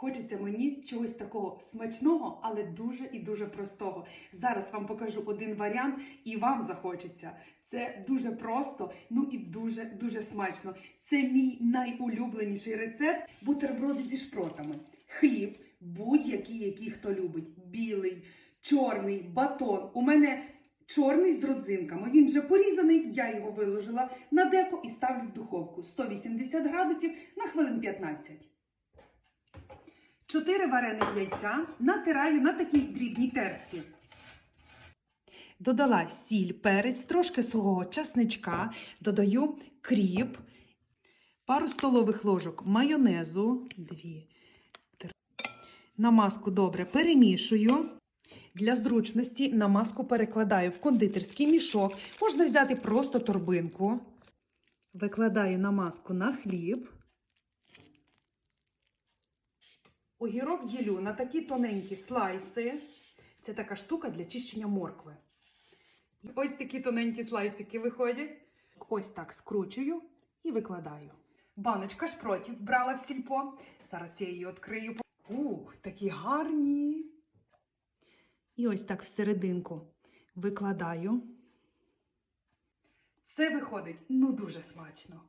Хочеться мені чогось такого смачного, але дуже і дуже простого. Зараз вам покажу один варіант, і вам захочеться. Це дуже просто, ну і дуже дуже смачно. Це мій найулюбленіший рецепт бутерброди зі шпротами. Хліб, будь-який, який хто любить. Білий, чорний, батон. У мене чорний з родзинками. Він вже порізаний, я його виложила на деко і ставлю в духовку 180 градусів на хвилин 15. Чотири варених яйця натираю на такій дрібній терці. Додала сіль, перець, трошки сухого часничка, додаю кріп, пару столових ложок майонезу, дві, три. Намазку добре перемішую. Для зручності намазку перекладаю в кондитерський мішок. Можна взяти просто торбинку. Викладаю намазку на хліб. Огірок ділю на такі тоненькі слайси. Це така штука для чищення моркви. Ось такі тоненькі слайсики виходять. Ось так скручую і викладаю. Баночка шпротів брала в сільпо. Зараз я її відкрию. Ух, такі гарні. І ось так всерединку викладаю. Це виходить ну дуже смачно.